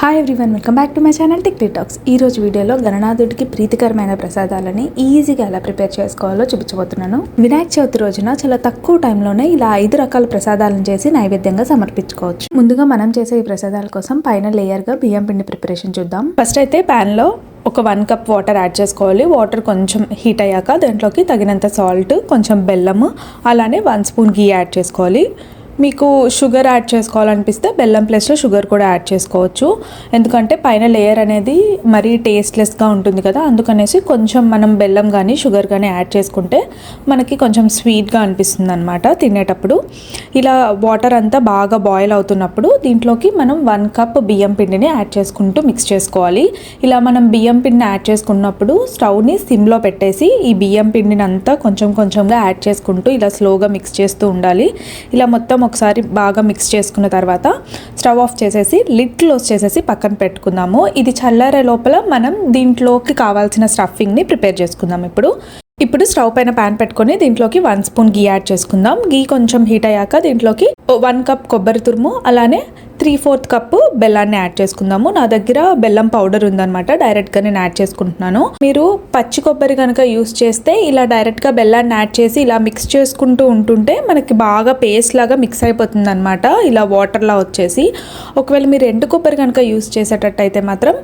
Hi everyone welcome back to my channel tick talks ఈ రోజు వీడియోలో గణనాథుడికి ప్రీతికరమైన ప్రసాదాలని ఈజీగా ఎలా ప్రిపేర్ చేసుకోవాలో చూపించబోతున్నాను. వినాయక చవితి రోజున చాలా తక్కువ టైంలోనే ఇలా ఐదు రకాల ప్రసాదాలను చేసి నైవేద్యంగా సమర్పించుకోవచ్చు. ముందుగా మనం చేసే ఈ ప్రసాదాల కోసం పైన లేయర్గా బియ్యం పిండి ప్రిపరేషన్ చూద్దాం. ఫస్ట్ అయితే ప్యాన్లో ఒక వన్ కప్ వాటర్ యాడ్ చేసుకోవాలి. వాటర్ కొంచెం హీట్ అయ్యాక దాంట్లోకి తగినంత సాల్ట్ కొంచెం బెల్లము అలానే వన్ స్పూన్ గీ యాడ్ చేసుకోవాలి. మీకు షుగర్ యాడ్ చేసుకోవాలనిపిస్తే బెల్లం ప్లేస్లో షుగర్ కూడా యాడ్ చేసుకోవచ్చు. ఎందుకంటే పైన లేయర్ అనేది మరీ టేస్ట్లెస్గా ఉంటుంది కదా అందుకనేసి కొంచెం మనం బెల్లం కానీ షుగర్ కానీ యాడ్ చేసుకుంటే మనకి కొంచెం స్వీట్గా అనిపిస్తుంది అనమాట తినేటప్పుడు. ఇలా వాటర్ అంతా బాగా బాయిల్ అవుతున్నప్పుడు దీంట్లోకి మనం వన్ కప్ బియ్యం పిండిని యాడ్ చేసుకుంటూ మిక్స్ చేసుకోవాలి. ఇలా మనం బియ్యం పిండిని యాడ్ చేసుకున్నప్పుడు స్టవ్ని సిమ్లో పెట్టేసి ఈ బియ్యం పిండిని అంతా కొంచెం కొంచెంగా యాడ్ చేసుకుంటూ ఇలా స్లోగా మిక్స్ చేస్తూ ఉండాలి. ఇలా మొత్తం ఒకసారి బాగా మిక్స్ చేసుకున్న తర్వాత స్టవ్ ఆఫ్ చేసేసి లిడ్ క్లోజ్ చేసేసి పక్కన పెట్టుకుందాము. ఇది చల్లారే లోపల మనం దీంట్లోకి కావాల్సిన స్టఫింగ్ని ప్రిపేర్ చేసుకుందాం ఇప్పుడు. ఇప్పుడు స్టవ్ పైన ప్యాన్ పెట్టుకొని దీంట్లోకి వన్ స్పూన్ గీ యాడ్ చేసుకుందాం. గీ కొంచెం హీట్ అయ్యాక దీంట్లోకి వన్ కప్ కొబ్బరి తురుము అలానే త్రీ ఫోర్త్ కప్పు బెల్లాన్ని యాడ్ చేసుకుందాము. నా దగ్గర బెల్లం పౌడర్ ఉందనమాట డైరెక్ట్గా నేను యాడ్ చేసుకుంటున్నాను. మీరు పచ్చి కొబ్బరి కనుక యూస్ చేస్తే ఇలా డైరెక్ట్గా బెల్లాన్ని యాడ్ చేసి ఇలా మిక్స్ చేసుకుంటూ ఉంటుంటే మనకి బాగా పేస్ట్ లాగా మిక్స్ అయిపోతుంది అనమాట ఇలా వాటర్లా వచ్చేసి. ఒకవేళ మీరు ఎండు కొబ్బరి కనుక యూస్ చేసేటట్టయితే మాత్రం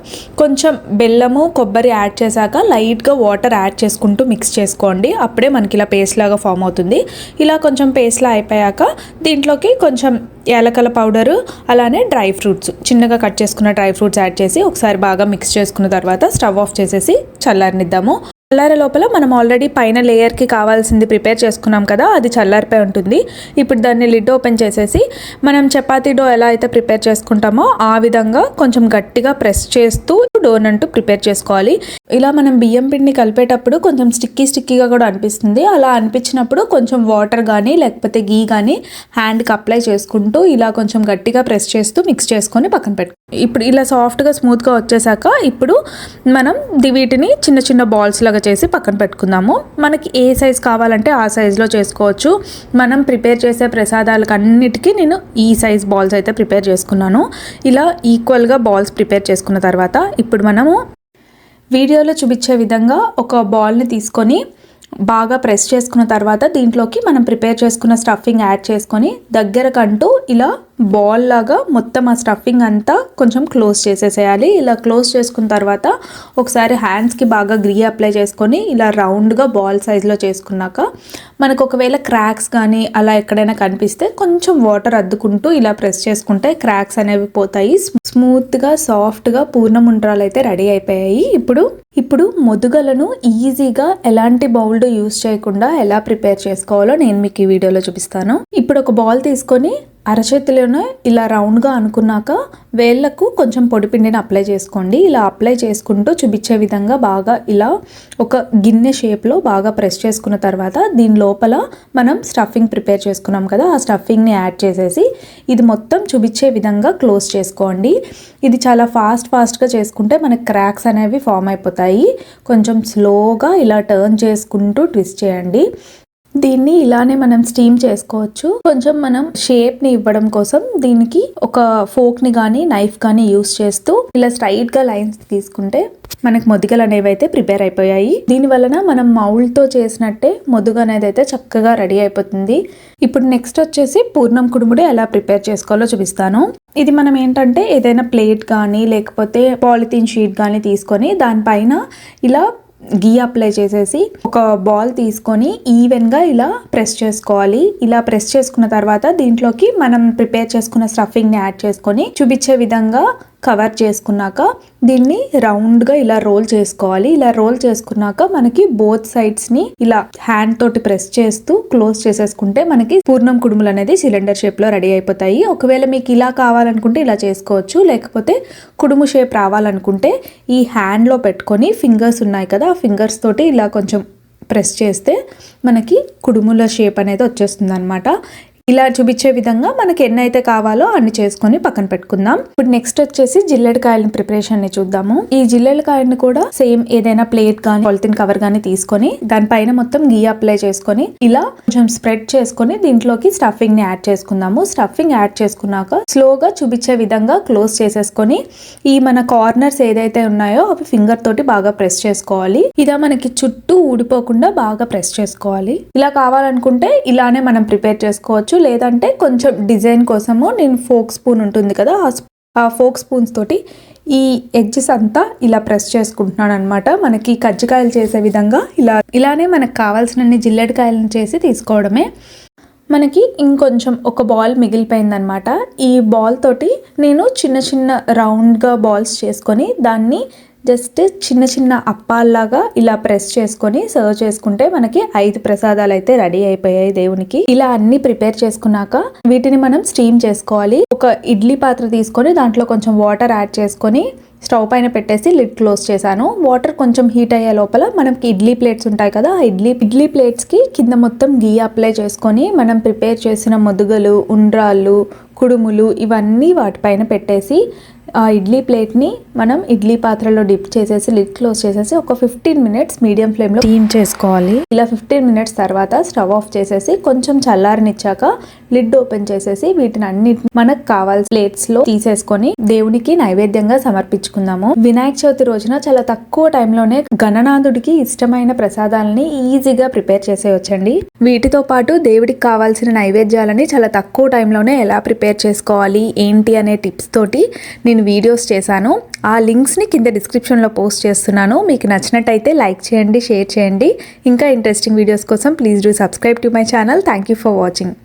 కొంచెం బెల్లము కొబ్బరి యాడ్ చేశాక లైట్గా వాటర్ యాడ్ చేసుకుంటూ మిక్స్ చేసుకోండి. అప్పుడే మనకి ఇలా పేస్ట్ లాగా ఫామ్ అవుతుంది. ఇలా కొంచెం పేస్ట్లా అయిపోయాక దీంట్లోకి కొంచెం యాలకల పౌడరు అలానే డ్రై ఫ్రూట్స్. చిన్నగా కట్ చేసుకున్న డ్రై ఫ్రూట్స్ యాడ్ చేసి ఒకసారి బాగా మిక్స్ చేసుకున్న తర్వాత స్టవ్ ఆఫ్ చేసేసి చల్లారనిద్దాము. చల్లారే లోపల మనం ఆల్రెడీ పైన లేయర్కి కావాల్సింది ప్రిపేర్ చేసుకున్నాం కదా అది చల్లారిపోయి ఉంటుంది. ఇప్పుడు దాన్ని లిడ్ ఓపెన్ చేసేసి మనం చపాతీ డో ఎలా అయితే ప్రిపేర్ చేసుకుంటామో ఆ విధంగా కొంచెం గట్టిగా ప్రెస్ చేస్తూ డోన్ అంటూ ప్రిపేర్ చేసుకోవాలి. ఇలా మనం బియ్యం పిండిని కలిపేటప్పుడు కొంచెం స్టిక్కీ స్టిక్కీగా కూడా అనిపిస్తుంది. అలా అనిపించినప్పుడు కొంచెం వాటర్ కానీ లేకపోతే గీ కానీ హ్యాండ్కి అప్లై చేసుకుంటూ ఇలా కొంచెం గట్టిగా ప్రెస్ చేస్తూ మిక్స్ చేసుకొని పక్కన పెట్టుకోవాలి. ఇప్పుడు ఇలా సాఫ్ట్గా స్మూత్గా వచ్చేసాక ఇప్పుడు మనం ది- వీటిని చిన్న చిన్న బాల్స్ లాగా చేసి పక్కన పెట్టుకుందాము. మనకి ఏ సైజ్ కావాలంటే ఆ సైజులో చేసుకోవచ్చు. మనం ప్రిపేర్ చేసే ప్రసాదాలకు అన్నిటికీ నేను ఈ సైజ్ బాల్స్ అయితే ప్రిపేర్ చేసుకున్నాను. ఇలా ఈక్వల్గా బాల్స్ ప్రిపేర్ చేసుకున్న తర్వాత ఇప్పుడు మనము వీడియోలో చూపించే విధంగా ఒక బాల్ని తీసుకొని బాగా ప్రెస్ చేసుకున్న తర్వాత దీంట్లోకి మనం ప్రిపేర్ చేసుకున్న స్టఫింగ్ యాడ్ చేసుకొని దగ్గరకంటూ ఇలా బాల్ లాగా మొత్తం ఆ స్టఫింగ్ అంతా కొంచెం క్లోజ్ చేసేసేయాలి. ఇలా క్లోజ్ చేసుకున్న తర్వాత ఒకసారి హ్యాండ్స్కి బాగా గ్రీ అప్లై చేసుకొని ఇలా రౌండ్గా బాల్ సైజులో చేసుకున్నాక మనకు ఒకవేళ క్రాక్స్ కానీ అలా ఎక్కడైనా కనిపిస్తే కొంచెం వాటర్ అద్దుకుంటూ ఇలా ప్రెస్ చేసుకుంటే క్రాక్స్ అనేవి పోతాయి. స్మూత్గా సాఫ్ట్గా పూర్ణం ఉండ్రాలు అయితే రెడీ అయిపోయాయి. ఇప్పుడు ఇప్పుడు మొదుగలను ఈజీగా ఎలాంటి బౌల్డ్ యూస్ చేయకుండా ఎలా ప్రిపేర్ చేసుకోవాలో నేను మీకు ఈ వీడియోలో చూపిస్తాను. ఇప్పుడు ఒక బౌల్ తీసుకొని అరచేతిలోనే ఇలా రౌండ్గా అనుకున్నాక వేళ్ళకు కొంచెం పొడిపిండిని అప్లై చేసుకోండి. ఇలా అప్లై చేసుకుంటూ చూపించే విధంగా బాగా ఇలా ఒక గిన్నె షేప్లో బాగా ప్రెస్ చేసుకున్న తర్వాత దీని లోపల మనం స్టఫింగ్ ప్రిపేర్ చేసుకున్నాం కదా ఆ స్టఫింగ్ని యాడ్ చేసేసి ఇది మొత్తం చూపించే విధంగా క్లోజ్ చేసుకోండి. ఇది చాలా ఫాస్ట్ ఫాస్ట్గా చేసుకుంటే మనకి క్రాక్స్ అనేవి ఫామ్ అయిపోతాయి. కొంచెం స్లోగా ఇలా టర్న్ చేసుకుంటూ ట్విస్ట్ చేయండి. దీన్ని ఇలానే మనం స్టీమ్ చేసుకోవచ్చు. కొంచెం మనం షేప్ని ఇవ్వడం కోసం దీనికి ఒక ఫోక్ని కానీ నైఫ్ కానీ యూస్ చేస్తూ ఇలా స్ట్రైట్గా లైన్స్ తీసుకుంటే మనకి మొదుగలు అనేవి అయితే ప్రిపేర్ అయిపోయాయి. దీని వలన మనం మౌల్డ్తో చేసినట్టే మొదుగు అనేది అయితే చక్కగా రెడీ అయిపోతుంది. ఇప్పుడు నెక్స్ట్ వచ్చేసి పూర్ణం కుడుముడు ఎలా ప్రిపేర్ చేసుకోవాలో చూపిస్తాను. ఇది మనం ఏంటంటే ఏదైనా ప్లేట్ కానీ లేకపోతే పాలిథిన్ షీట్ కానీ తీసుకొని దానిపైన ఇలా గీ అప్లై చేసేసి ఒక బాల్ తీసుకొని ఈవెన్గా ఇలా ప్రెస్ చేసుకోవాలి. ఇలా ప్రెస్ చేసుకున్న తర్వాత దీంట్లోకి మనం ప్రిపేర్ చేసుకున్న స్టఫింగ్ని యాడ్ చేసుకొని చూపించే విధంగా కవర్ చేసుకున్నాక దీన్ని రౌండ్గా ఇలా రోల్ చేసుకోవాలి. ఇలా రోల్ చేసుకున్నాక మనకి బోత్ సైడ్స్ని ఇలా హ్యాండ్ తోటి ప్రెస్ చేస్తూ క్లోజ్ చేసేసుకుంటే మనకి పూర్ణం కుడుములు అనేది సిలిండర్ షేప్లో రెడీ అయిపోతాయి. ఒకవేళ మీకు ఇలా కావాలనుకుంటే ఇలా చేసుకోవచ్చు. లేకపోతే కుడుము షేప్ రావాలనుకుంటే ఈ హ్యాండ్లో పెట్టుకొని ఫింగర్స్ ఉన్నాయి కదా ఆ ఫింగర్స్ తోటి ఇలా కొంచెం ప్రెస్ చేస్తే మనకి కుడుముల షేప్ అనేది వచ్చేస్తుంది అనమాట ఇలా చూపించే విధంగా మనకి ఎన్నైతే కావాలో అన్ని చేసుకొని పక్కన పెట్టుకుందాం. ఇప్పుడు నెక్స్ట్ వచ్చేసి జిల్లెడకాయల ప్రిపరేషన్ని చూద్దాము. ఈ జిల్లెడకాయని కూడా సేమ్ ఏదైనా ప్లేట్ కానీ పాలిథిన్ కవర్ గానీ తీసుకొని దానిపైన మొత్తం గీ అప్లై చేసుకొని ఇలా కొంచెం స్ప్రెడ్ చేసుకొని దీంట్లోకి స్టఫింగ్ని యాడ్ చేసుకుందాము. స్టఫింగ్ యాడ్ చేసుకున్నాక స్లోగా చూపించే విధంగా క్లోజ్ చేసేసుకొని ఈ మన కార్నర్స్ ఏదైతే ఉన్నాయో అవి ఫింగర్ తోటి బాగా ప్రెస్ చేసుకోవాలి. ఇలా మనకి చుట్టూ ఊడిపోకుండా బాగా ప్రెస్ చేసుకోవాలి. ఇలా కావాలనుకుంటే ఇలానే మనం ప్రిపేర్ చేసుకోవచ్చు. లేదంటే కొంచెం డిజైన్ కోసము నేను ఫోక్ స్పూన్ ఉంటుంది కదా ఆ ఫోక్ స్పూన్స్ తోటి ఈ ఎడ్జెస్ అంతా ఇలా ప్రెస్ చేసుకుంటున్నాను అనమాట మనకి కజ్జికాయలు చేసే విధంగా ఇలా ఇలానే మనకు కావాల్సినన్ని జిల్లెడకాయలను చేసి తీసుకోవడమే. మనకి ఇంకొంచెం ఒక బాల్ మిగిలిపోయిందనమాట ఈ బాల్ తోటి నేను చిన్న చిన్న రౌండ్గా బాల్స్ చేసుకొని దాన్ని జస్ట్ చిన్న చిన్న అప్పాల్లాగా ఇలా ప్రెస్ చేసుకొని సర్వ్ చేసుకుంటే మనకి ఐదు ప్రసాదాలు అయితే రెడీ అయిపోయాయి దేవునికి. ఇలా అన్ని ప్రిపేర్ చేసుకున్నాక వీటిని మనం స్టీమ్ చేసుకోవాలి. ఒక ఇడ్లీ పాత్ర తీసుకొని దాంట్లో కొంచెం వాటర్ యాడ్ చేసుకొని స్టవ్ పైన పెట్టేసి లిడ్ క్లోజ్ చేశాను. వాటర్ కొంచెం హీట్ అయ్యే లోపల మనకి ఇడ్లీ ప్లేట్స్ ఉంటాయి కదా ఆ ఇడ్లీ ఇడ్లీ ప్లేట్స్కి కింద మొత్తం గీ అప్లై చేసుకొని మనం ప్రిపేర్ చేసిన ముదుగలు ఉండ్రాళ్ళు కుడుములు ఇవన్నీ వాటిపైన పెట్టేసి ఆ ఇడ్లీ ప్లేట్ని మనం ఇడ్లీ పాత్రలో డిప్ చేసేసి లిడ్ క్లోజ్ చేసేసి ఒక ఫిఫ్టీన్ మినిట్స్ మీడియం ఫ్లేమ్లో స్టీమ్ చేసుకోవాలి. ఇలా ఫిఫ్టీన్ మినిట్స్ తర్వాత స్టవ్ ఆఫ్ చేసేసి కొంచెం చల్లారనిచ్చాక లిడ్ ఓపెన్ చేసేసి వీటిని అన్నిటి మనకు కావాల్సిన ప్లేట్స్లో తీసేసుకొని దేవునికి నైవేద్యంగా సమర్పించుకుందాము వినాయక చవితి రోజున చాలా తక్కువ టైంలోనే గణనాథుడికి ఇష్టమైన ప్రసాదాలని ఈజీగా ప్రిపేర్ చేసేయొచ్చండి. వీటితో పాటు దేవుడికి కావాల్సిన నైవేద్యాలని చాలా తక్కువ టైంలోనే ఎలా ప్రిపేర్ చేసుకోవాలి ఏంటి అనే టిప్స్ తోటి నేను వీడియోస్ చేశాను. ఆ లింక్స్ని కింద డిస్క్రిప్షన్లో పోస్ట్ చేస్తున్నాను. మీకు నచ్చినట్టయితే లైక్ చేయండి షేర్ చేయండి. ఇంకా ఇంట్రెస్టింగ్ వీడియోస్ కోసం please do subscribe to my channel. Thank you for watching.